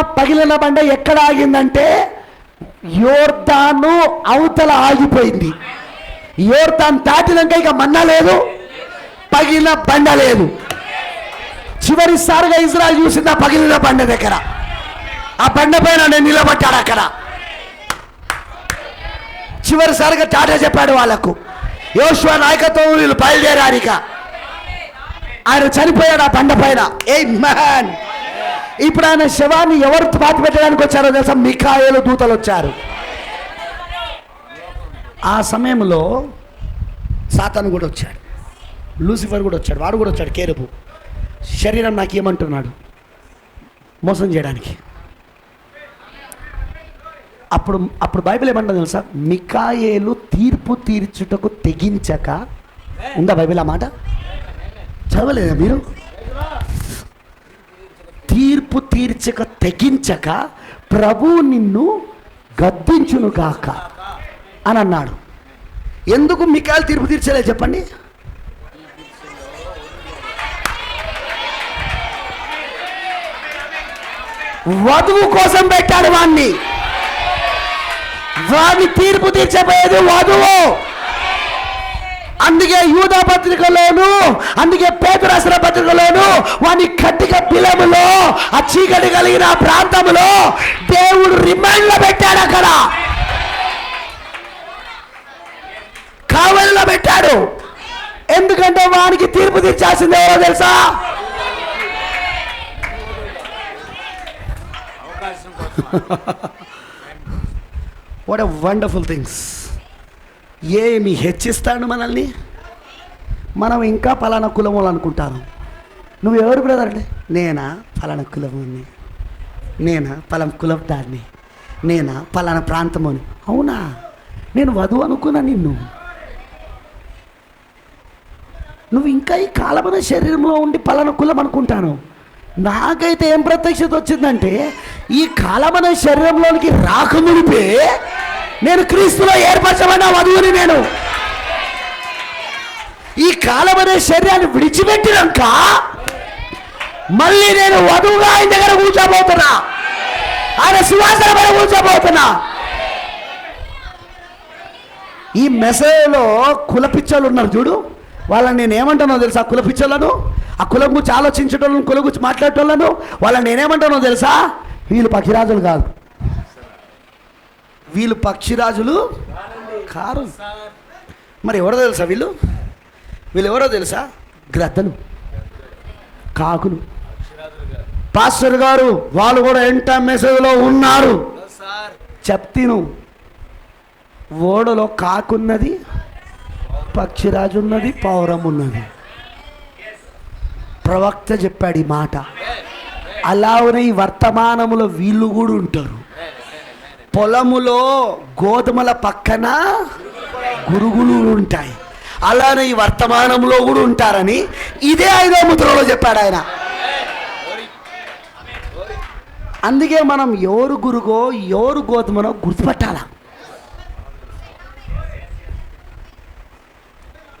పగిలిన బండ ఎక్కడ ఆగిందంటే యోర్దాను అవతల ఆగిపోయింది. యోర్దాన్ దాటినాక ఇక మన్నా లేదు పగిలిన బండ లేదు. చివరిసారిగా ఇజ్రాయల్ చూసింది ఆ పగిలిన బండ దగ్గర. ఆ బండ పైన నేను నిలబడ్డాడు అక్కడ. చివరిసారిగా టాటా చెప్పాడు వాళ్ళకు యోశ్వ నాయకత్వం వీళ్ళు బయలుదేరారు ఇక. ఆయన చనిపోయాడు ఆ బండ పైన. ఏ మ్యాన్ ఇప్పుడు ఆయన శవాన్ని ఎవరు పాతి పెట్టడానికి వచ్చారో తెలుసా? మిఖాయలు దూతలు వచ్చారు. ఆ సమయంలో సాతాను కూడా వచ్చాడు. లూసిఫర్ కూడా వచ్చాడు. వాడు కూడా వచ్చాడు కేరుపు. శరీరం నాకు ఏమంటున్నాడు మోసం చేయడానికి. అప్పుడు అప్పుడు బైబిల్ ఏమంటుంది తెలుసా? మికాయేలు తీర్పు తీర్చుటకు తెగించక ఉందా బైబిల్ ఆ మాట? చదవలేదా మీరు? తీర్చక తెగించక ప్రభు నిన్ను గద్దించును కాక అని అన్నాడు. ఎందుకు మికాయలు తీర్పు తీర్చలే చెప్పండి? వధువు కోసం పెట్టాడు వాణ్ణి. వాడిని తీర్పు తీర్చబోయేది వధువు. అందుకే యూదా పత్రికలోను అందుకే పేదు రాసిన పత్రికలోను వాని కట్టిక బిలములో ఆ చీకటి కలిగిన ప్రాంతంలో దేవుడు రిమైండ్లో పెట్టాడు అక్కడ. కావలిలో పెట్టాడు. ఎందుకంటే వానికి తీర్పు తీర్చాల్సింది ఎవరో తెలుసా? వాట్ వండర్ఫుల్ థింగ్స్ ఏమి హెచ్చిస్తాడు మనల్ని? మనం ఇంకా ఫలానా కులములు అనుకుంటాను నువ్వు ఎవరు బ్రదర్ అంటే? నేనా ఫలానా కులముని నేనా ఫలం కులం దాన్ని నేనా ఫలానా ప్రాంతముని అవునా? నేను వధువు అనుకున్నా నిన్ను. నువ్వు ఇంకా ఈ కాలమైన శరీరంలో ఉండి పలానా కులం అనుకుంటాను. నాకైతే ఏం ప్రత్యక్షత వచ్చిందంటే ఈ కాలమైన శరీరంలోనికి రాకమునిపే నేను క్రీస్తులో ఏర్పరచబడిన వధువుని నేను. ఈ కాలమైన శరీరాన్ని విడిచిపెట్టినాక మళ్ళీ నేను వధువుగా ఆయన దగ్గర కూర్చోబోతున్నా. ఆయన సువాసన పైన కూర్చోబోతున్నా. ఈ మెసేజ్లో కుల ఉన్నారు చూడు. వాళ్ళని నేను ఏమంటానో తెలుసా కుల పిచ్చోళ్ళను? ఆ కులం గురించి ఆలోచించేటోళ్ళను కుల గురించి మాట్లాడేటోళ్ళను? వాళ్ళని నేనేమంటానో తెలుసా? వీళ్ళు పక్షిరాజులు కాదు. వీళ్ళు పక్షిరాజులు కారు. మరి ఎవరో తెలుసా వీళ్ళు? వీళ్ళు ఎవరో తెలుసా? గ్రద్దలు. కాకులు. పాస్టర్ గారు వాళ్ళు కూడా ఎంట మెసేజ్లో ఉన్నారు. చెప్తిను. ఓడలో కాకున్నది పక్షిరాజు ఉన్నది పౌరం ఉన్నది ప్రవక్త చెప్పాడు ఈ మాట. అలానే ఈ వర్తమానములో వీళ్ళు కూడా ఉంటారు. పొలములో గోధుమల పక్కన గురుగులు ఉంటాయి. అలానే ఈ వర్తమానంలో కూడా ఉంటారని ఇదే ఐదో ముద్రలో చెప్పాడు ఆయన. అందుకే మనం ఎవరు గురుగో ఎవరు గోధుమనో గుర్తుపట్టాల?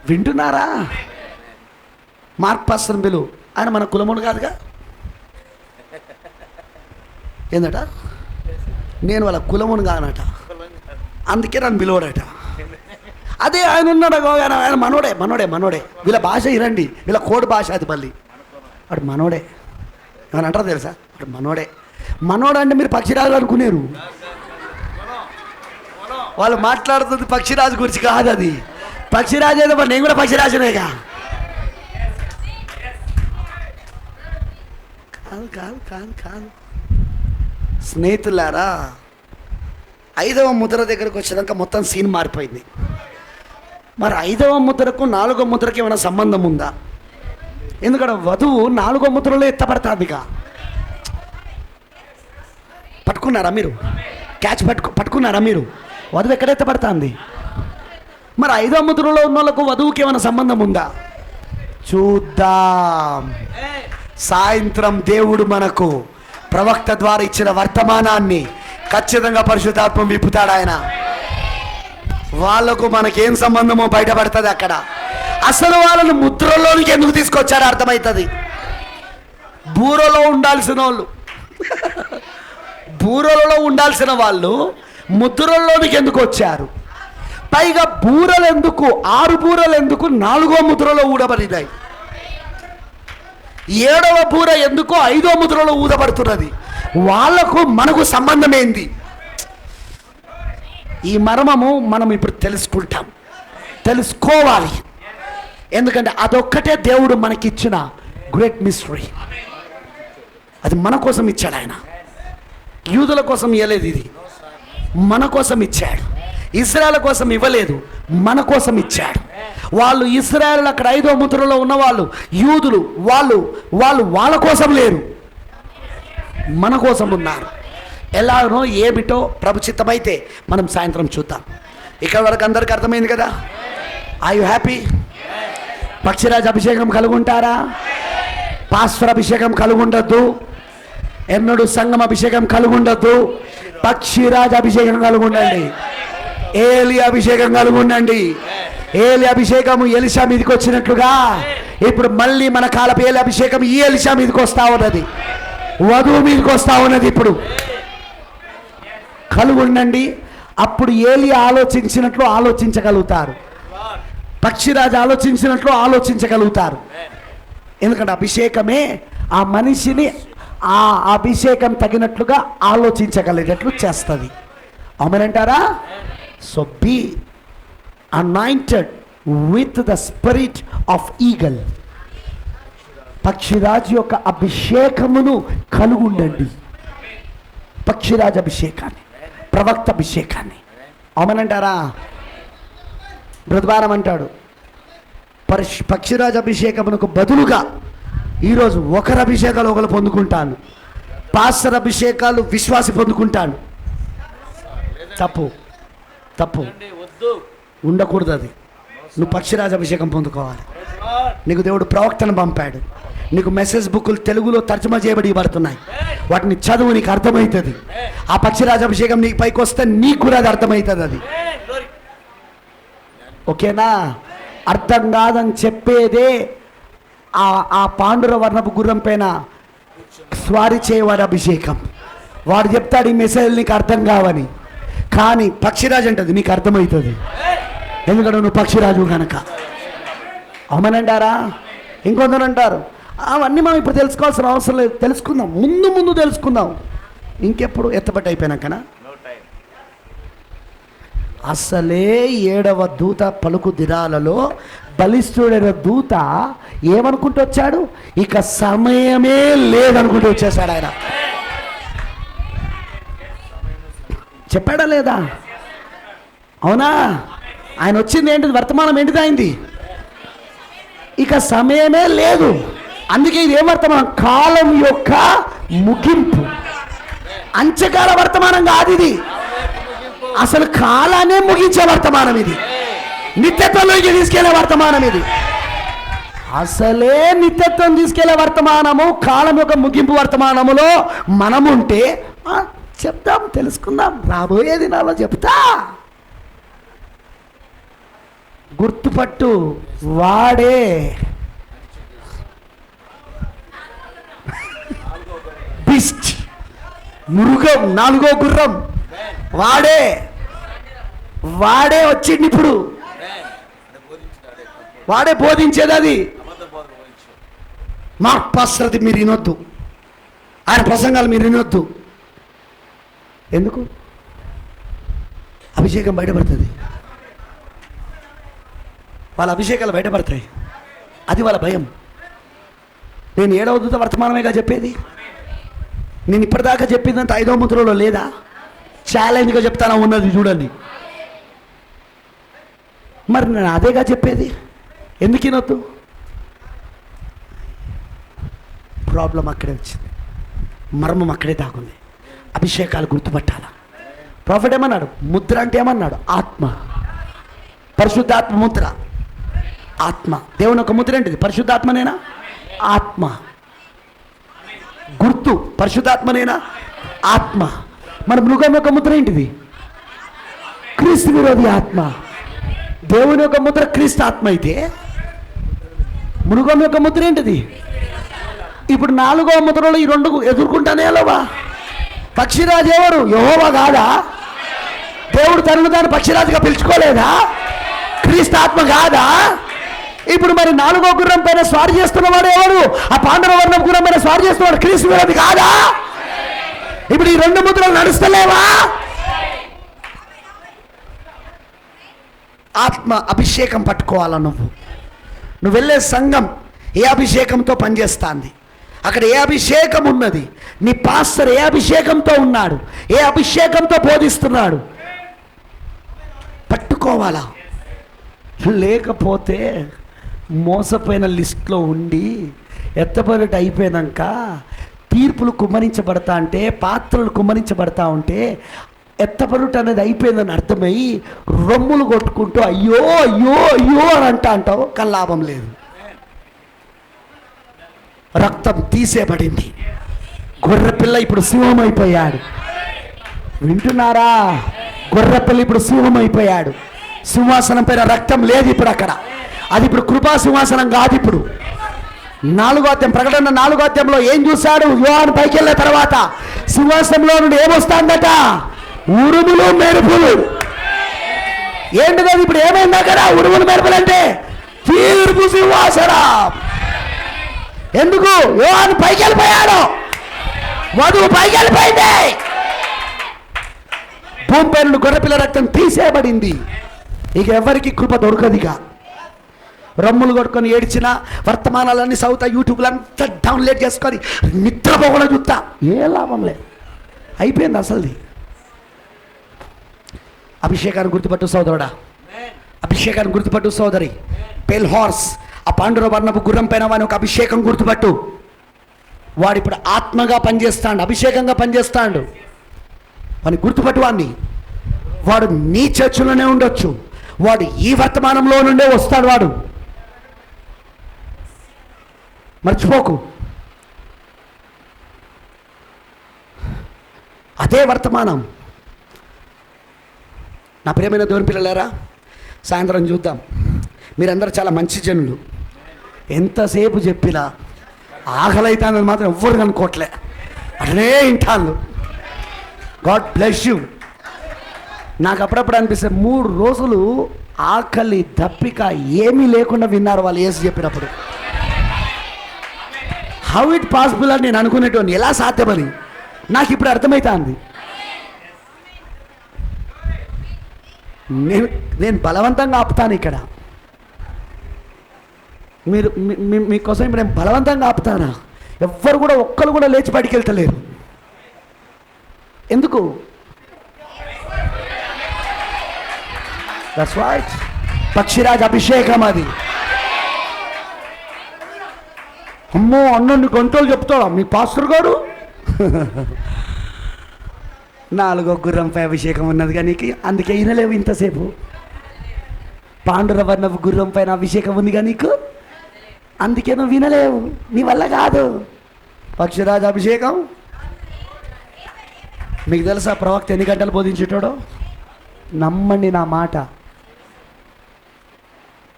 వింటున్నారా? మార్పాస్త్రం పిలు ఆయన మన కులముడు కాదుగా? ఏందట? నేను వాళ్ళ కులమును కానట అందుకే నన్ను పిలువడట. అదే ఆయన ఉన్నాడు ఆయన మనోడే మనోడే మనోడే. వీళ్ళ భాష ఇరండి. వీళ్ళ కోడి భాష అది మళ్ళీ. వాడు మనోడే. ఏమని అంటారు తెలుసా? వాడు మనోడే. మనోడు అంటే మీరు పక్షిరాజు అనుకునేరు. వాళ్ళు మాట్లాడుతుంది పక్షిరాజు గురించి కాదు అది. పక్షిరాజు ఏదో మరి నేను కూడా పక్షిరాజునేగా. కాదు కాదు కాదు కాదు. స్నేహితులారా ఐదవ ముద్ర దగ్గరకు వచ్చినాక మొత్తం సీన్ మారిపోయింది. మరి ఐదవ ముద్రకు నాలుగో ముద్రకి ఏమైనా సంబంధం ఉందా? ఎందుకంటే వధువు నాలుగో ముద్రలో ఎత్తపడుతుందిగా పట్టుకున్నారా మీరు? క్యాచ్ పట్టుకు పట్టుకున్నారా మీరు? వధువు ఎక్కడ ఎత్తపడుతుంది మరి ఐదో ముద్రలో ఉన్న వాళ్ళకు వధువుకి ఏమైనా సంబంధం ఉందా? చూద్దాం. సాయంత్రం దేవుడు మనకు ప్రవక్త ద్వారా ఇచ్చిన వర్తమానాన్ని ఖచ్చితంగా పరిశుద్ధాత్మం విప్పుతాడు ఆయన. వాళ్ళకు మనకేం సంబంధమో బయటపడుతుంది అక్కడ. అసలు వాళ్ళని ముద్రలోనికి ఎందుకు తీసుకొచ్చారో అర్థమవుతుంది. బూరలో ఉండాల్సిన వాళ్ళు. బూరలలో ఉండాల్సిన వాళ్ళు ముద్రల్లోనికి ఎందుకు వచ్చారు? పైగా బూరలు ఎందుకు ఆరు బూరలు ఎందుకు నాలుగో ముద్రలో ఊడబడినాయి? ఏడవ బూర ఎందుకో ఐదో ముద్రలో ఊదబడుతున్నది. వాళ్ళకు మనకు సంబంధమేంది? ఈ మర్మము మనం ఇప్పుడు తెలుసుకుంటాం. తెలుసుకోవాలి. ఎందుకంటే అదొక్కటే దేవుడు మనకిచ్చిన గ్రేట్ మిస్టరీ అది మన కోసం ఇచ్చాడు ఆయన. యూదుల కోసం ఇవ్వలేదు ఇది. మన కోసం ఇచ్చాడు. ఇస్రాయల్ కోసం ఇవ్వలేదు. మన కోసం ఇచ్చాడు. వాళ్ళు ఇస్రాయల్ అక్కడ ఐదో ముద్రలో ఉన్నవాళ్ళు. యూదులు వాళ్ళు వాళ్ళు వాళ్ళ కోసం లేరు. మన కోసం ఉన్నారు. ఎలాగనో ఏమిటో ప్రభుచిత్తమైతే మనం సాయంత్రం చూద్దాం. ఇక్కడ వరకు అందరికి అర్థమైంది కదా? ఐ యు హ్యాపీ పక్షిరాజ్ అభిషేకం కలుగుంటారా? పాస్వర్ అభిషేకం కలుగుండద్దు. ఎన్నడు సంగం అభిషేకం కలుగుండద్దు. పక్షిరాజ్ అభిషేకం కలుగుండండి. ఏలి అభిషేకం కలుగుండండి. ఏలి అభిషేకము ఎలిషా మీదకి వచ్చినట్లుగా. ఇప్పుడు మళ్ళీ మన కాలపు ఏలి అభిషేకం ఈ ఎలిషా మీదకి వస్తా ఉన్నది. వధువు మీదకి వస్తా ఉన్నది ఇప్పుడు. కలుగుండండి. అప్పుడు ఏలి ఆలోచించినట్లు ఆలోచించగలుగుతారు. పక్షిరాజు ఆలోచించినట్లు ఆలోచించగలుగుతారు. ఎందుకంటే అభిషేకమే ఆ మనిషిని ఆ అభిషేకం తగినట్లుగా ఆలోచించగలిగేటట్లు చేస్తుంది. అవునంటారా so be anointed with the spirit of eagle పక్షిరాజు యొక్క అభిషేకమును కలుగుండండి పక్షిరాజు అభిషేకాన్ని ప్రవక్త అభిషేకాన్ని. అవునంటారా బృధవారం అంటాడు. పరిష్ పక్షిరాజు అభిషేకమునకు బదులుగా ఈరోజు ఒకరి అభిషేకాలు ఒకరు పొందుకుంటాను. పాస్టర్ అభిషేకాలు విశ్వాసి పొందుకుంటాను. తప్పు. తప్పు. వద్దు ఉండకూడదు అది. నువ్వు పక్షిరాజ అభిషేకం పొందుకోవాలి. నీకు దేవుడు ప్రవక్తను పంపాడు. నీకు మెసేజ్ బుక్కులు తెలుగులో తర్జుమా చేయబడి పడుతున్నాయి వాటిని చదువు నీకు అర్థమవుతుంది. ఆ పక్షిరాజ అభిషేకం నీకు పైకి వస్తే నీకు కూడా అది అర్థమవుతుంది అది. ఓకేనా? అర్థం కాదని చెప్పేదే ఆ ఆ పాండుర వర్ణపు గుర్రం పైన స్వారీ చేయవాడు అభిషేకం. వాడు చెప్తాడు ఈ మెసేజ్ నీకు అర్థం కావని. కానీ పక్షిరాజు అంటది నీకు అర్థమవుతుంది. ఎందుకంటే నువ్వు పక్షిరాజు కనుక అవునంటారా ఇంకొందరు అంటారు. అవన్నీ మనం ఇప్పుడు తెలుసుకోవాల్సిన అవసరం లేదు. తెలుసుకుందాం. ముందు ముందు తెలుసుకుందాం. ఇంకెప్పుడు ఎత్తపట్టి అయిపోయినాకనా? అసలే ఏడవ దూత పలుకు దినాలలో బలిష్ఠుడైన దూత ఏమనుకుంటూ వచ్చాడు? ఇక సమయమే లేదనుకుంటూ వచ్చేసాడు ఆయన. చెప్పాడా లేదా? అవునా? ఆయన వచ్చింది ఏంటిది? వర్తమానం ఏంటిది అయింది? ఇక సమయమే లేదు. అందుకే ఇది ఏం వర్తమానం? కాలం యొక్క ముగింపు. అంచకాల వర్తమానం కాదు ఇది. అసలు కాలానే ముగించే వర్తమానం ఇది. నిత్యత్వంలోకి తీసుకెళ్ళే వర్తమానం ఇది. అసలే నిత్యత్వం తీసుకెళ్ళే వర్తమానము కాలం యొక్క ముగింపు వర్తమానములో మనముంటే చెప్తాం చెప్దాం తెలుసుకుందాం. రాబోయే దినాల్లో చెప్తా. గుర్తుపట్టు వాడే. బిస్ట్. మృగం నాలుగో గుర్రం. వాడే. వాడే వచ్చింది ఇప్పుడు. వాడే బోధించేది అది. మా పాస్టర్ది మీరు వినొద్దు. ఆయన ప్రసంగాలు మీరు వినొద్దు. ఎందుకు? అభిషేకం బయటపడుతుంది. వాళ్ళ అభిషేకాలు బయటపడతాయి. అది వాళ్ళ భయం. నేను ఏడవ దూత వర్తమానమేగా చెప్పేది? నేను ఇప్పటిదాకా చెప్పిందంత ఐదో ముద్రలో లేదా? ఛాలెంజ్గా చెప్తానా ఉన్నది చూడండి. మరి నేను అదేగా చెప్పేది? ఎందుకు వినొద్దు? ప్రాబ్లం అక్కడే వచ్చింది. మర్మం అక్కడే దాగుంది. అభిషేకాలు గుర్తుపట్టాల? ప్రాఫిట్ ఏమన్నాడు? ముద్ర అంటే ఏమన్నాడు? ఆత్మ. పరిశుద్ధాత్మ ముద్ర. ఆత్మ. దేవుని ఒక ముద్ర ఏంటిది పరిశుద్ధాత్మనేనా? ఆత్మ. గుర్తు. పరిశుద్ధాత్మనేనా? ఆత్మ. మన మృగం యొక్క ముద్ర ఏంటిది క్రీస్తు విరోధి ఆత్మ. దేవుని యొక్క ముద్ర క్రీస్తు ఆత్మ అయితే మృగం యొక్క ముద్ర ఏంటిది ఇప్పుడు నాలుగో ముద్రలో ఈ రెండు ఎదుర్కొంటానే లేవా? పక్షిరాజు ఎవరు? యహోవా కాదా? దేవుడు తనను తాను పక్షిరాజుగా పిలుచుకోలేదా? క్రీస్తు ఆత్మ కాదా? ఇప్పుడు మరి నాలుగో గుర్రం పైన స్వారీ చేస్తున్నవాడు ఎవరు? ఆ పాండవ వర్ణం గుర్రం పైన స్వారి చేస్తున్నవాడు క్రీస్తు విరోధి కాదా? ఇప్పుడు ఈ రెండు ముద్రలు నడుస్తలేవా? ఆత్మ అభిషేకం పట్టుకోవాలా నువ్వు? నువ్వు వెళ్ళే సంఘం ఏ అభిషేకంతో పనిచేస్తుంది? అక్కడ ఏ అభిషేకం ఉన్నది? నీ పాస్టర్ ఏ అభిషేకంతో ఉన్నాడు? ఏ అభిషేకంతో బోధిస్తున్నాడు? పట్టుకోవాలా? లేకపోతే మోసపోయిన లిస్ట్లో ఉండి ఎత్తబడిట అయిపోయినాక తీర్పులు కుమ్మరించబడతా అంటే పాత్రలు కుమ్మరించబడతా ఉంటే ఎత్తబడుట అనేది అయిపోయిందని అర్థమై రొమ్ములు కొట్టుకుంటూ అయ్యో అయ్యో అయ్యో అని అంటా అంటావు. కానీ లాభం లేదు. రక్తం తీసేయబడింది. గొర్రెపిల్ల ఇప్పుడు సింహం అయిపోయాడు వింటున్నారా? గొర్రెపిల్ల ఇప్పుడు సింహం అయిపోయాడు సింహాసనం పైన రక్తం లేదు ఇప్పుడు అక్కడ. అది ఇప్పుడు కృపా సింహాసనం కాదు ఇప్పుడు. నాలుగో అధ్యాయం ప్రకటన నాలుగో అధ్యాయంలో ఏం చూశాడు? యోహాను పైకి వెళ్ళిన తర్వాత సింహాసనంలో నుండి ఏమొస్తాందట? ఉరుములు మెరుపులు. ఏంటి అది ఇప్పుడు ఏమైంది అక్కడ? ఉరుములు మెరుపులు అంటే తీర్పు సింహాసనం. ఎందుకు? యోహాను పైకి వెళ్ళిపోయాడు. వధువు పైకి వెళ్ళిపోయింది. భూమిపై నుండి గొర్రెపిల్ల రక్తం తీసేయబడింది. ఇక ఎవరికి కృప దొరకదిగా రమ్ములు కొట్టుకొని ఏడ్చిన వర్తమానాలన్నీ సౌతా యూట్యూబ్లో అంతా డౌన్లోడ్ చేసుకొని నిద్రపోకుండా చూస్తా. ఏ లాభం లేదు అయిపోయింది అసలుది. అభిషేకాన్ని గుర్తుపట్టు సోదరుడా. అభిషేకాన్ని గుర్తుపట్టు సోదరి. పెల్ హార్స్ ఆ పాండుర వర్ణపు గుర్రం పైన వాని ఒక అభిషేకం గుర్తుపట్టు. వాడు ఇప్పుడు ఆత్మగా పనిచేస్తాడు అభిషేకంగా పనిచేస్తాడు. వాని గుర్తుపట్టు వాడిని వాడు నీ చర్చిలోనే ఉండొచ్చు. వాడు ఈ వర్తమానంలో నుండే వస్తాడు వాడు. మర్చిపోకు. అదే వర్తమానం. నా ప్రియమైన దేవుని పిల్లలారా సాయంత్రం చూద్దాం. మీరందరూ చాలా మంచి జనులు. ఎంతసేపు చెప్పినా ఆకలి అవుతుందని మాత్రం ఎవ్వరు అనుకోవట్లే అట్లే ఇంటాళ్ళు గాడ్ బ్లెస్ యూ. నాకు అప్పుడప్పుడు అనిపిస్తే మూడు రోజులు ఆకలి దప్పిక ఏమీ లేకుండా విన్నారు వాళ్ళు ఏసు చెప్పినప్పుడు. హౌ ఇట్ పాసిబుల్ అని నేను అనుకునేటోని ఎలా సాధ్యమని? నాకు ఇప్పుడు అర్థమవుతుంది నేను నేను బలవంతంగా ఆపుతాను ఇక్కడ. మీరు మీకోసం ఇప్పుడు నేను బలవంతంగా ఆపుతానా? ఎవ్వరు కూడా ఒక్కరు కూడా లేచి బయటికి వెళ్తలేరు. ఎందుకు? దట్స్ రైట్ పక్షిరాజ్ అభిషేకం అది. అమ్మో అన్నన్ని గంటలు చెప్తాడా? మీ పాస్టర్ గారు? నాలుగో గుర్రంపై అభిషేకం ఉన్నది కానీ నీకు? అందుకే వినలేవు ఇంతసేపు. పాండురవర్ణపు గుర్రం పైన అభిషేకం ఉంది కానీ నీకు? అందుకే నువ్వు వినలేవు. నీ వల్ల కాదు. పక్షిరాజు అభిషేకం? మీకు తెలుసా ప్రవక్త ఎన్ని గంటలు బోధించేటాడో? నమ్మండి నా మాట.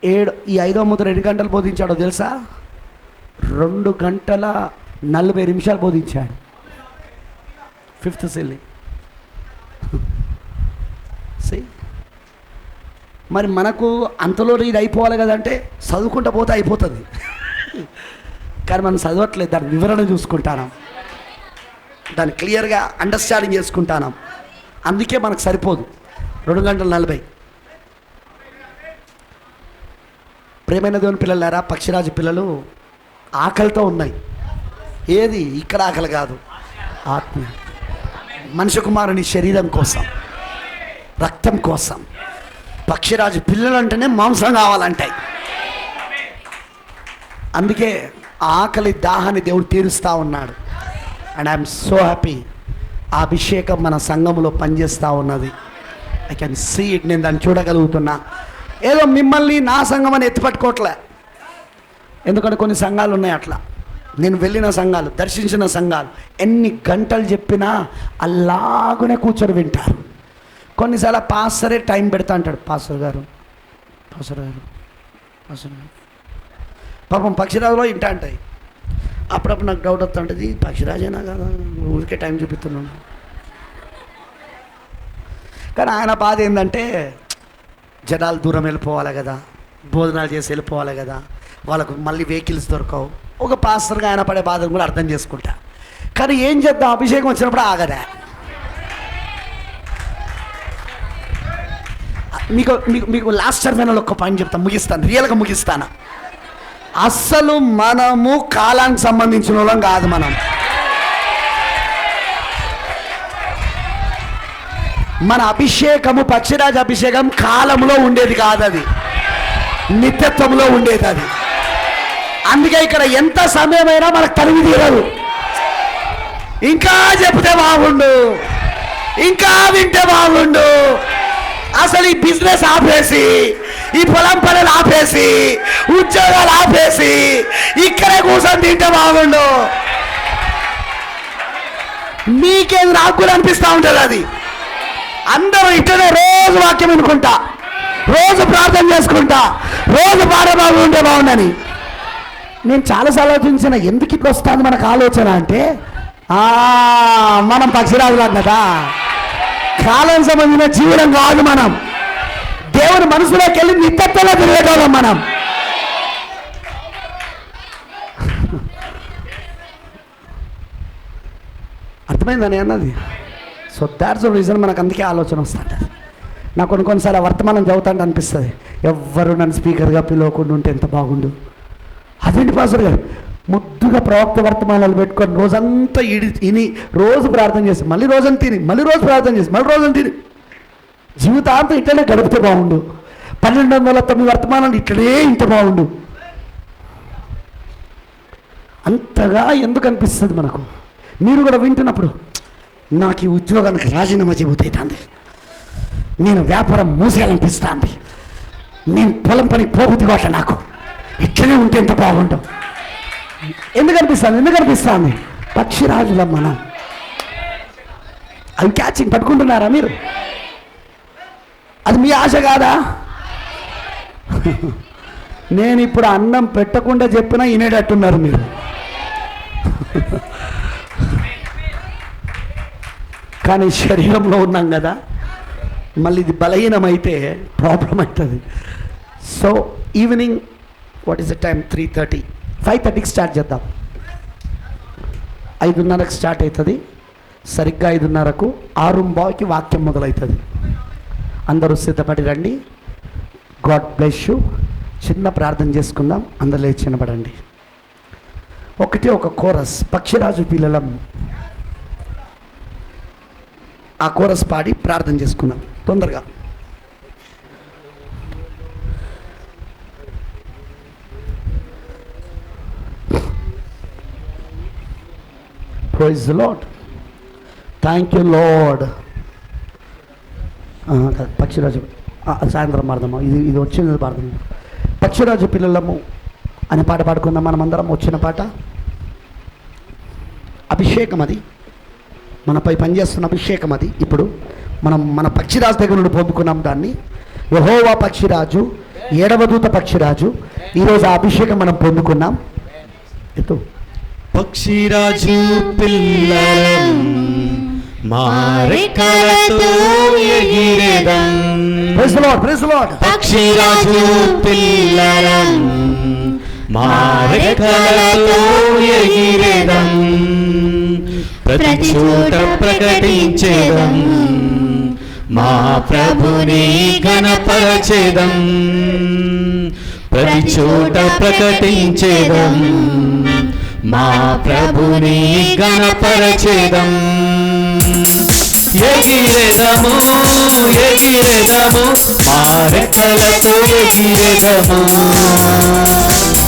ఏడు ఈ ఐదో ముద్ర ఎన్ని గంటలు బోధించాడో తెలుసా? రెండు గంటల నలభై నిమిషాలు బోధించాడు. ఫిఫ్త్ సిల్లి మరి మనకు అంతలో ఇది అయిపోవాలి కదంటే చదువుకుంటూ పోతే అయిపోతుంది. కానీ మనం చదవట్లేదు దాని వివరణ చూసుకుంటాను. దాన్ని క్లియర్గా అండర్స్టాండింగ్ చేసుకుంటాను. అందుకే మనకు సరిపోదు. రెండు గంటల నలభై. ప్రేమైన దేవుని పిల్లలారా పక్షిరాజు పిల్లలు ఆకలితో ఉన్నాయి. ఏది ఇక్కడ ఆకలి కాదు. ఆత్మ. మనిషి కుమారుని శరీరం కోసం రక్తం కోసం. పక్షిరాజు పిల్లలు అంటేనే మాంసం కావాలంటాయి. అందుకే ఆ ఆకలి దాహాన్ని దేవుడు తీరుస్తూ ఉన్నాడు. అండ్ ఐఎమ్ సో హ్యాపీ ఆ అభిషేకం మన సంఘంలో పనిచేస్తూ ఉన్నది. ఐ కెన్ సీ ఇట్ నేను దాన్ని చూడగలుగుతున్నా. ఏదో మిమ్మల్ని నా సంఘం అని ఎత్తిపట్టుకోవట్లే ఎందుకంటే కొన్ని సంఘాలు ఉన్నాయి అట్లా. నేను వెళ్ళిన సంఘాలు దర్శించిన సంఘాలు ఎన్ని గంటలు చెప్పినా అలాగనే కూర్చొని వింటారు. కొన్నిసార్లు పాస్టరే టైం పెడతా అంటాడు పాస్టర్ గారు పాస్టర్ గారు పాస్టర్ గారు. పాపం పక్షిరాజులో ఇంటా అంటాయి. అప్పుడప్పుడు నాకు డౌట్ వస్తూ ఉంటుంది పక్షిరాజేనా కదా? ఊరికే టైం చూపిస్తున్నాను. కానీ ఆయన బాధ ఏంటంటే జనాలు దూరం వెళ్ళిపోవాలి కదా భోజనాలు చేసి వెళ్ళిపోవాలి కదా వాళ్ళకు మళ్ళీ వెహికల్స్ దొరకవు. ఒక పాస్టర్గా ఆయన పడే బాధను కూడా అర్థం చేసుకుంటా. కానీ ఏం చేద్దాం? అభిషేకం వచ్చినప్పుడు ఆగదా? మీకు మీకు మీకు లాస్ట్ టర్మినల్ ఒక్క పాయింట్ చెప్తాను ముగిస్తాను. రియల్గా ముగిస్తాను. అస్సలు మనము కాలానికి సంబంధించిన వాళ్ళం కాదు మనం. మన అభిషేకము పక్షిరాజ అభిషేకం కాలంలో ఉండేది కాదు అది నిత్యత్వంలో ఉండేది అది. అందుకే ఇక్కడ ఎంత సమయమైనా మనకు తరిగి తీరదు. ఇంకా చెప్తే బాగుండు. ఇంకా వింటే బాగుండు. అసలు ఈ బిజినెస్ ఆపేసి ఈ పొలం పనులు ఆపేసి ఉద్యోగాలు ఆపేసి ఇక్కడే కూర్చొని తింటే బాగుండు. మీకేం నాకు కూడా అనిపిస్తూ ఉంటుంది అది. అందరూ ఇక్కడే రోజు వాక్యం అనుకుంటా రోజు ప్రార్థన చేసుకుంటా. రోజు పాడే బాబు ఉంటే బాగుండని. నేను చాలాసార్లు ఆలోచించిన ఎందుకు ఇట్లా వస్తుంది మనకు ఆలోచన అంటే మనం పక్షిరాజులు అన్నదా కాలం సంబంధించిన జీవనం కాదు మనం. దేవుని మనసులోకి వెళ్ళి నిత్యత్వంలో తిరిగేటోళ్ళం మనం. అర్థమైందని అన్నది? సో దాట్స్ రీజన్ మనకు అందుకే ఆలోచన వస్తుంటుంది నాకు కొన్ని కొన్నిసార్లు వర్తమానం చదువుతాంటే అనిపిస్తుంది. ఎవ్వరు నన్ను స్పీకర్గా పిలవకుండా ఉంటే ఎంత బాగుండు? అదేంటి పాస్టర్ గారు? ముద్దుగా ప్రవక్త వర్తమానాలు పెట్టుకొని రోజంతా ఇడి ఇని రోజు ప్రార్థన చేసి మళ్ళీ రోజంతా తిని మళ్ళీ రోజు ప్రార్థన చేసి మళ్ళీ రోజంతా తిని జీవితాంతం ఇట్లనే గడిపితే బాగుండు. పన్నెండు వందల తొమ్మిది వర్తమానాలు ఇట్లనే ఇంత బాగుండు. అంతగా ఎందుకు అనిపిస్తుంది మనకు? మీరు కూడా వింటున్నప్పుడు నాకు ఈ ఉద్యోగానికి రాజీనామా చెబుతుంది నేను వ్యాపారం మూసేయాలనిపిస్తుంది. నేను పొలం పని పోబుద్ది కోట నాకు. ఇట్లనే ఉంటే ఎంత బాగుంటాం. ఎందుకు అనిపిస్తుంది? ఎందుకు అనిపిస్తుంది? పక్షిరాజులం మనం అవి క్యాచింగ్ పట్టుకుంటున్నారా మీరు? అది మీ ఆశ కాదా? నేను ఇప్పుడు అన్నం పెట్టకుండా చెప్పినా వినేటట్టున్నారు మీరు. కానీ శరీరంలో ఉన్నాం కదా. మళ్ళీ ఇది బలహీనమైతే ప్రాబ్లం అవుతుంది. So evening what is the time three thirty five థర్టీకి స్టార్ట్ చేద్దాం. ఐదున్నరకు స్టార్ట్ అవుతుంది సరిగ్గా ఐదున్నరకు ఆరు బాయ్కి వాక్యం మొదలవుతుంది అందరూ సిద్ధపడి రండి. గాడ్ బ్లెస్ యూ చిన్న ప్రార్థన చేసుకుందాం. అందరిలో చిన్నపడండి ఒకటి ఒక కోరస్ పక్షిరాజు పిల్లలం. ఆ కోరస్ పాడి ప్రార్థన చేసుకుందాం. తొందరగా. Praise lord thank you lord పక్షిరాజు సాయంత్రం పాడదామా? ఇది ఇది వచ్చింది పాడదాం పక్షిరాజు పిల్లలము అనే పాట పాడుకుందాం. మనం అందరం వచ్చిన పాట. అభిషేకం అది. మనపై పనిచేస్తున్న అభిషేకం అది. ఇప్పుడు మనం మన పక్షిరాజు దగ్గర నుండి పొందుకున్నాం దాన్ని. యహోవా పక్షిరాజు ఏడవదూత పక్షిరాజు. ఈరోజు ఆ అభిషేకం మనం పొందుకున్నాం. ఎత్తు. పక్షిరాజు పిల్లలం మారెక్కలతో ఎగిరెదం. ప్రైజ్ లార్డ్ ప్రైజ్ లార్డ్ పక్షిరాజు పిల్లలం మారెక్కలతో ఎగిరెదం. ప్రతి చోట ప్రకటించేదం. మా ప్రభుని గణపరచేదం ప్రతి చోట ప్రకటించేదం. మా ప్రభుని గణపరచేదం ఎగిరెదము ఎగిరెదము మారెక్కలతో ఎగిరెదము.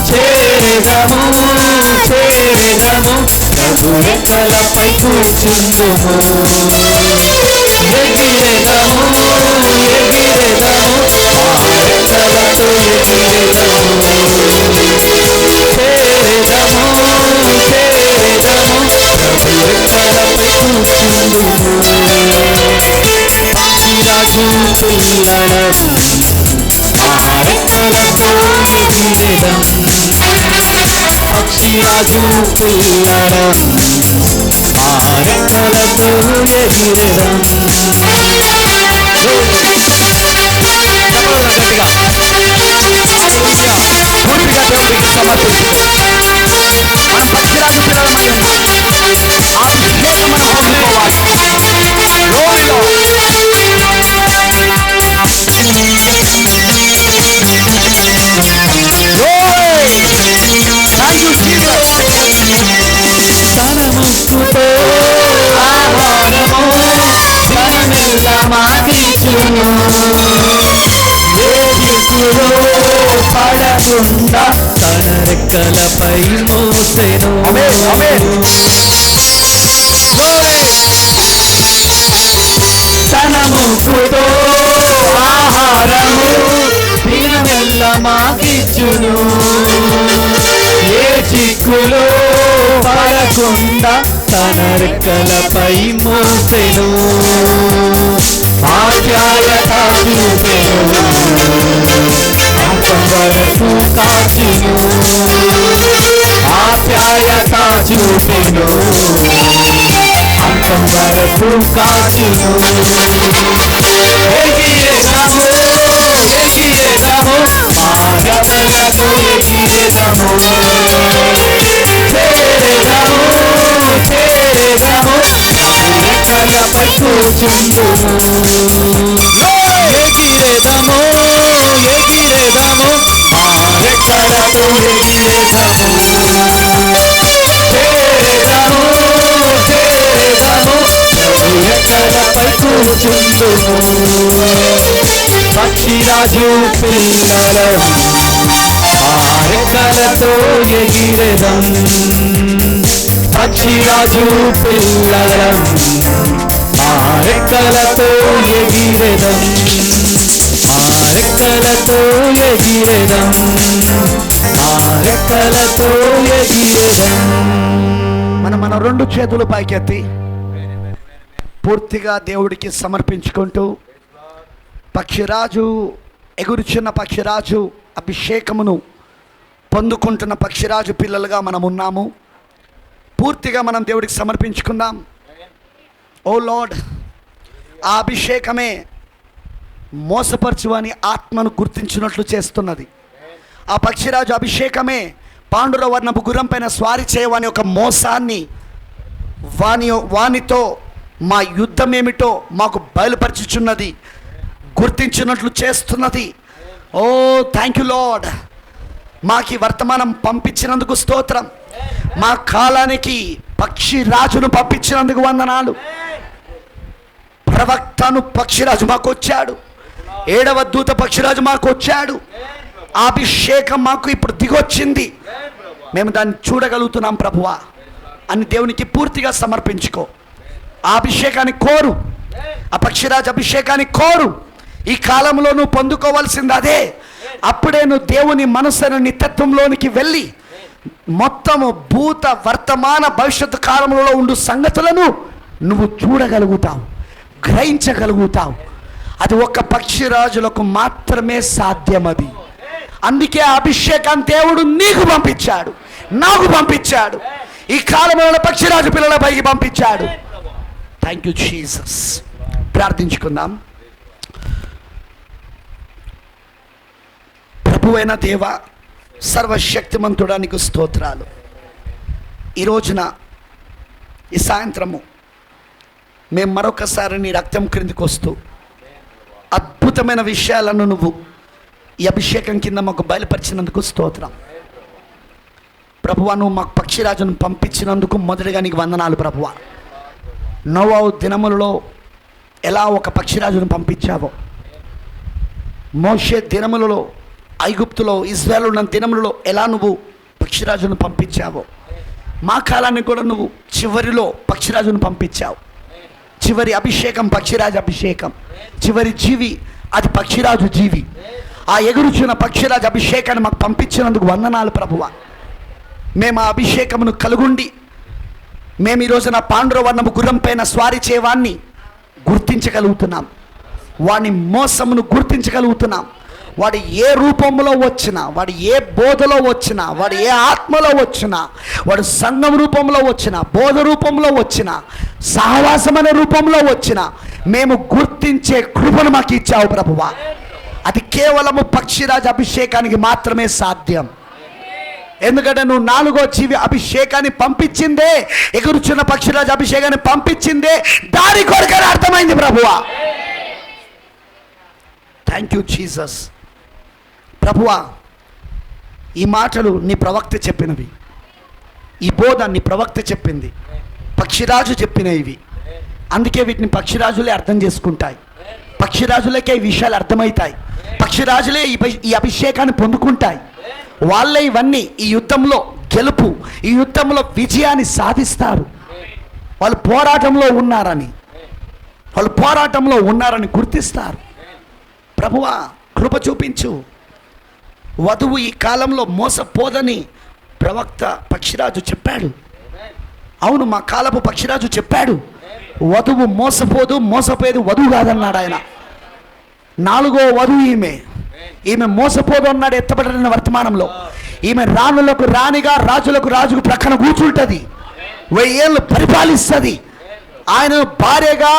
చేరెదము చేరెదము ప్రభు రెక్కలపై కూర్చుందుము. ఎగిరెదము ఎగిరెదము మారెక్కలతో ఎగిరెదము. పక్షిరాజు పిల్లడం ఆరెక్కలతో ఎగిరడం గట్టిగా సమర్పించుకో మన పక్షులకు పిల్లలమైన ఆ Thank you, దిక్కులో పడకుండా తన రెక్కలపై మోసెను. తన ముక్కుతో ఆహారము దినమెల్ల మాకిచ్చును ఏ చిక్కులో పడకుండా తన రెక్కలపై మోసెను. ఆప్యాయత చూపెను అంతం వరకు కాచును ఆప్యాయత చూపెను అంతం వరకు కాచును ఎగిరేదము ఎగిరేదము మాగమలకు ఎగిరేదము చేరేదము చేరేదము రెక్కలపై కూర్చుందుము ఎగిరేదము ఎగిరేదము ఆ రెక్కలతో ఎగిరేదము చేరేదము చేరేదము రెక్కలపై కూర్చుందుము పక్షిరాజు పిల్లలం ఆ రెక్కలతో ఎగిరెదం పక్షిరాజు పిల్లలం. ఆ రెక్కలతో ఎగిరెదం. ఆ రెక్కలతో ఎగిరెదం. మన ఎగిరెదం. మనం మన రెండు చేతులు పైకెత్తి పూర్తిగా దేవుడికి సమర్పించుకుంటూ పక్షిరాజు ఎగురుచున్న పక్షిరాజు అభిషేకమును పొందుకుంటున్న పక్షిరాజు పిల్లలుగా మనం ఉన్నాము పూర్తిగా మనం దేవుడికి సమర్పించుకుందాం. ఓ లార్డ్ ఆ అభిషేకమే మోసపరచు అని ఆత్మను గుర్తించినట్లు చేస్తున్నది. ఆ పక్షిరాజు అభిషేకమే పాండుర వర్ణపు గుర్రం పైన స్వారీ చేయవని ఒక మోసాన్ని వాని వానితో మా యుద్ధం ఏమిటో మాకు బయలుపరచుచున్నది గుర్తించినట్లు చేస్తున్నది. ఓ థ్యాంక్ యూ లార్డ్ మాకి వర్తమానం పంపించినందుకు స్తోత్రం. మా కాలానికి పక్షి రాజును పంపించినందుకు వందనాలు. ప్రవక్తను పక్షిరాజు మాకు వచ్చాడు. ఏడవ దూత పక్షిరాజు మాకు వచ్చాడు. అభిషేకం మాకు ఇప్పుడు దిగొచ్చింది. మేము దాన్ని చూడగలుగుతున్నాం ప్రభువా. అని దేవునికి పూర్తిగా సమర్పించుకో. ఆ అభిషేకాన్ని కోరు. ఆ పక్షిరాజు అభిషేకాన్ని కోరు. ఈ కాలంలో నువ్వు పొందుకోవాల్సింది అదే. అప్పుడే నువ్వు దేవుని మనసును నిత్యత్వంలోనికి వెళ్ళి మొత్తము భూత వర్తమాన భవిష్యత్తు కాలంలో ఉండు సంగతులను నువ్వు చూడగలుగుతావు గ్రహించగలుగుతావు. అది ఒక్క పక్షిరాజులకు మాత్రమే సాధ్యం అది అందుకే అభిషేకం దేవుడు నీకు పంపించాడు నాకు పంపించాడు. ఈ కాలంలో పక్షిరాజు పిల్లల పైకి పంపించాడు. థ్యాంక్ యూ జీసస్ ప్రార్థించుకుందాం. ప్రభువైన దేవ సర్వశక్తిమంతుడానికి స్తోత్రాలు. ఈ రోజున ఈ సాయంత్రము మేము మరొకసారి నీ రక్తం క్రిందికి వస్తూ అద్భుతమైన విషయాలను నువ్వు ఈ అభిషేకం కింద మాకు బయలుపరిచినందుకు స్తోత్రం. ప్రభువా నువ్వు మాకు పక్షిరాజును పంపించినందుకు మొదటిగా నీకు వందనాలు ప్రభువా. నోవావు దినములలో ఎలా ఒక పక్షిరాజును పంపించావో మోషే దినములలో ఐగుప్తులో ఇజ్రాయల్ ఉన్న దినములలో ఎలా నువ్వు పక్షిరాజును పంపించావో? మా కాలానికి కూడా నువ్వు చివరిలో పక్షిరాజును పంపించావు. చివరి అభిషేకం పక్షిరాజు అభిషేకం. చివరి జీవి అది పక్షిరాజు జీవి. ఆ ఎగురుచున్న పక్షిరాజు అభిషేకాన్ని మాకు పంపించినందుకు వందనాలు ప్రభువ. మేము ఆ అభిషేకమును కలుగుండి మేము ఈ రోజున పాండుర వర్ణము గుర్రం పైన స్వారీ చేయవాన్ని గుర్తించగలుగుతున్నాం. వాని మోసమును గుర్తించగలుగుతున్నాం. వాడు ఏ రూపంలో వచ్చినా వాడు ఏ బోధలో వచ్చినా వాడు ఏ ఆత్మలో వచ్చినా వాడు సంఘం రూపంలో వచ్చినా బోధ రూపంలో వచ్చినా సహవాసమైన రూపంలో వచ్చినా మేము గుర్తించే కృపను మాకు ఇచ్చావు ప్రభువా. అది కేవలము పక్షిరాజ అభిషేకానికి మాత్రమే సాధ్యం. ఎందుకంటే నువ్వు నాలుగో జీవి అభిషేకాన్ని పంపించిందే ఎగురుచున్న పక్షిరాజు అభిషేకాన్ని పంపించిందే దాని కొరకని అర్థమైంది ప్రభువా. థ్యాంక్ యూ జీసస్ ప్రభువా ఈ మాటలు నీ ప్రవక్త చెప్పినవి. ఈ బోధ నీ ప్రవక్త చెప్పింది. పక్షిరాజు చెప్పినవి. అందుకే వీటిని పక్షిరాజులే అర్థం చేసుకుంటాయి. పక్షిరాజులకే ఈ విషయాలు అర్థమవుతాయి. పక్షిరాజులే ఈ ఈ అభిషేకాన్ని పొందుకుంటాయి. వాళ్ళే ఇవన్నీ ఈ యుద్ధంలో గెలుపు ఈ యుద్ధంలో విజయాన్ని సాధిస్తారు. వాళ్ళు పోరాటంలో ఉన్నారని వాళ్ళు పోరాటంలో ఉన్నారని గుర్తిస్తారు. ప్రభువా కృప చూపించు. వధువు ఈ కాలంలో మోసపోదని ప్రవక్త పక్షిరాజు చెప్పాడు. అవును మా కాలపు పక్షిరాజు చెప్పాడు. వధువు మోసపోదు మోసపోయేది వధువు కాదన్నాడు ఆయన. నాలుగో వధువు ఈమె. ఈమె మోసపోదు అన్నాడు ఎత్తబడిన వర్తమానంలో. ఈమె రాణులకు రాణిగా రాజులకు రాజుకు ప్రక్కన కూర్చుంటది. వెయ్యేళ్ళు పరిపాలిస్తుంది. ఆయన భార్యగా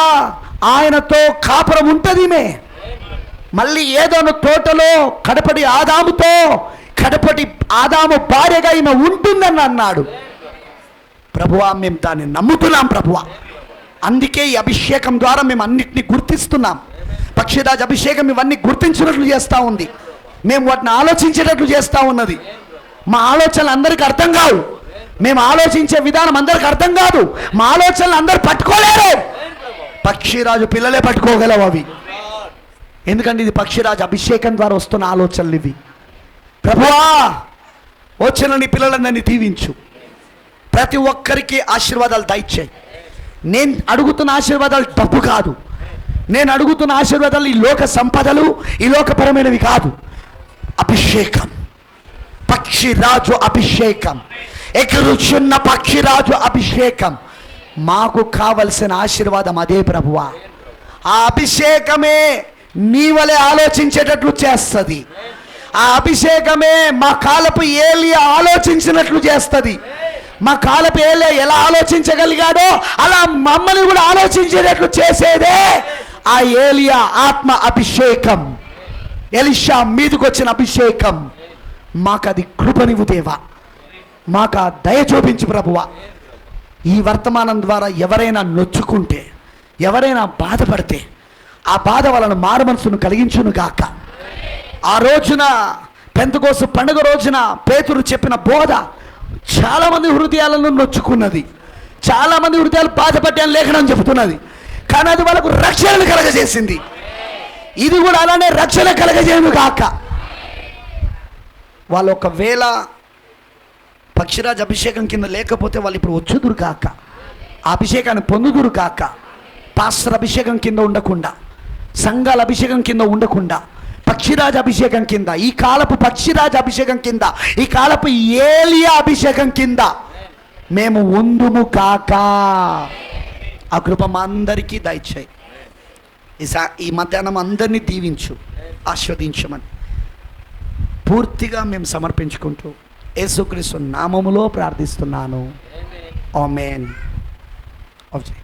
ఆయనతో కాపురం ఉంటుంది ఈమె. మళ్ళీ ఏదోను తోటలో కడపటి ఆదాముతో కడపటి ఆదాము భార్యగా ఈమె ఉంటుందని అన్నాడు. ప్రభువా మేము దాన్ని నమ్ముతున్నాం ప్రభువా. అందుకే ఈ అభిషేకం ద్వారా మేము అన్నిటిని గుర్తిస్తున్నాం. పక్షిరాజ్ అభిషేకం ఇవన్నీ గుర్తించినట్లు చేస్తూ ఉంది. మేము వాటిని ఆలోచించేటట్లు చేస్తూ ఉన్నది. మా ఆలోచనలు అందరికీ అర్థం కావు. మేము ఆలోచించే విధానం అందరికి అర్థం కాదు. మా ఆలోచనలు అందరు పట్టుకోలేరు. పక్షిరాజు పిల్లలే పట్టుకోగలవు అవి. ఎందుకంటే ఇది పక్షిరాజు అభిషేకం ద్వారా వస్తున్న ఆలోచనలు ఇవి. ప్రభువా వచ్చిన నీ పిల్లలందరినీ దీవించు. ప్రతి ఒక్కరికి ఆశీర్వాదాలు దయచేయి. నేను అడుగుతున్న ఆశీర్వాదాలు డబ్బు కాదు. నేను అడుగుతున్న ఆశీర్వాదాలు ఈ లోక సంపదలు ఈ లోకపరమైనవి కాదు. అభిషేకం. పక్షిరాజు అభిషేకం. ఎగురుచున్న పక్షిరాజు అభిషేకం. మాకు కావలసిన ఆశీర్వాదం అదే ప్రభువా. ఆ అభిషేకమే నీ వలె ఆలోచించేటట్లు చేస్తుంది. ఆ అభిషేకమే మా కాలపు ఏలియా ఆలోచించినట్లు చేస్తుంది. మా కాలపు ఏలియా ఎలా ఆలోచించగలిగాడో అలా మమ్మల్ని కూడా ఆలోచించేటట్లు చేసేదే ఆ ఏలియా ఆత్మ అభిషేకం. ఎలిషా మీదకి వచ్చిన అభిషేకం. మాకు అది కృపనివు దేవా. మాకు ఆ దయ చూపించు ప్రభువా. ఈ వర్తమానం ద్వారా ఎవరైనా నొచ్చుకుంటే ఎవరైనా బాధపడితే ఆ బాధ వలన మారు మనసును కలిగించును గాక. ఆ రోజున పెంతకోసు పండుగ రోజున పేతురు చెప్పిన బోధ చాలామంది హృదయాలను నొచ్చుకున్నది. చాలామంది హృదయాలు బాధపడ్డాను లేఖనం చెబుతున్నది. కానీ అది వాళ్ళకు రక్షణను కలగజేసింది. ఇది కూడా అలానే రక్షణ కలగజేయను కాక వాళ్ళు ఒకవేళ పక్షిరాజ్ అభిషేకం కింద లేకపోతే వాళ్ళు ఇప్పుడు వచ్చుదురు కాక అభిషేకాన్ని పొందుదురు కాక పాస్టర్ అభిషేకం కింద ఉండకుండా. సంఘాల అభిషేకం కింద ఉండకుండా పక్షిరాజ అభిషేకం కింద ఈ కాలపు పక్షిరాజ అభిషేకం కింద ఈ కాలపు ఏలియా అభిషేకం కింద మేము ఉందుము కాక. ఆ కృప మా అందరికీ దయచేయి. ఈ సా ఈ మధ్యాహ్నం అందరినీ దీవించు ఆస్వాదించమని పూర్తిగా మేము సమర్పించుకుంటూ యేసుక్రీస్తు నామములో ప్రార్థిస్తున్నాను. ఆమెన్. ఆఫ్ చేయి